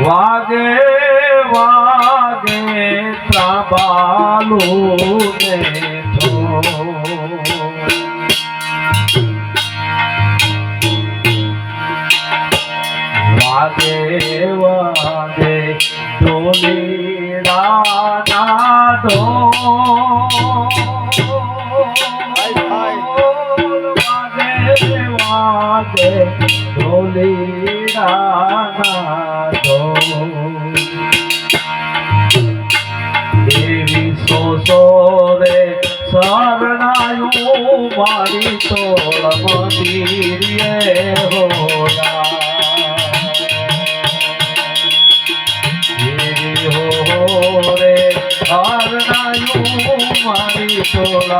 વાગે વાગે ત્રાબાલું ને તો વાગે વાગે ડોલીડા નાદો વાગે વાગે નાદો દેવી સોસો રે શરણાયું મારી તોળ મંદિરે હોલા દેવી હો શરણાયું મારી તોળ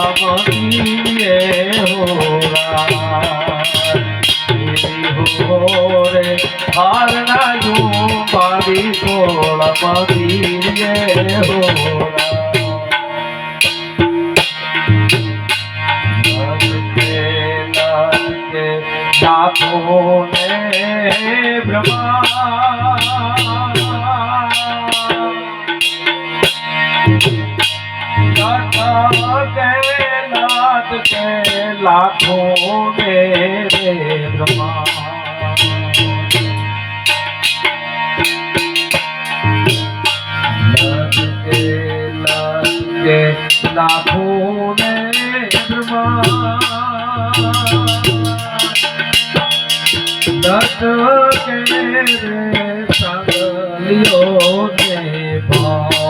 દેવી હો રે શરણાયું મારી તોળ મંદિરે હોલા લાખો ને બ્રહ્મા લાખો ને દત્ત કે રે સંગલિયો ને ભા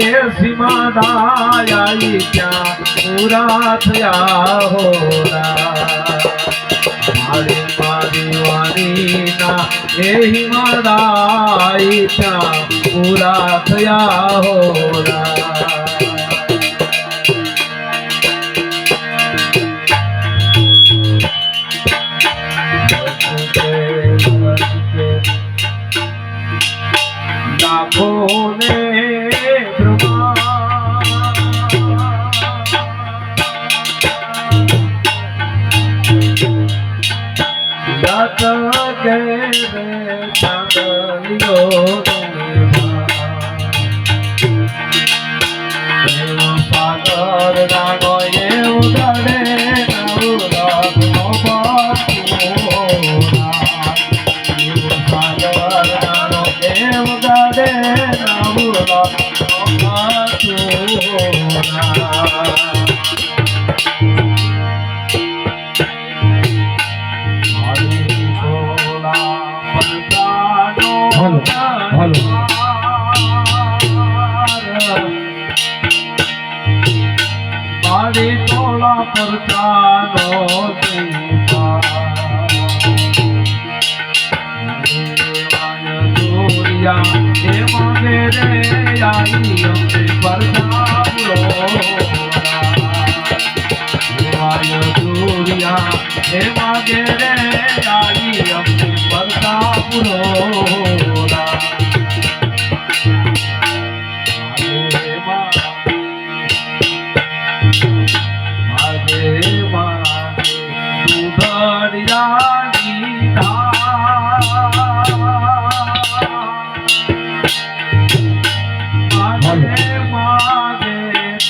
હાલો સીમાદાયાઈ ત્યાં પૂરા થયા હોરા મારી મારી વાણીના એ હિમાદાઈ ત્યાં પૂરા થયા હોરા લાખો ને દાત હાલો. મારી ટોળા પર ચાલો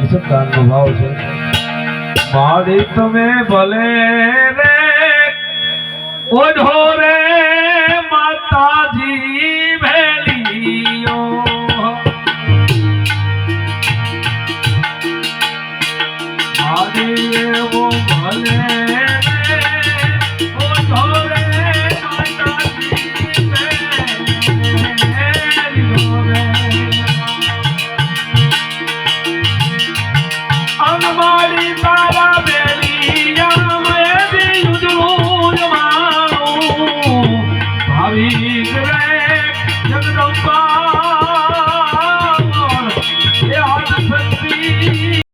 નિસંતાનનો ભાવ છે. મારી તમે ભલે રે ઓઢો રે માતાજી ભેલીઓ. મારી એવો ભલે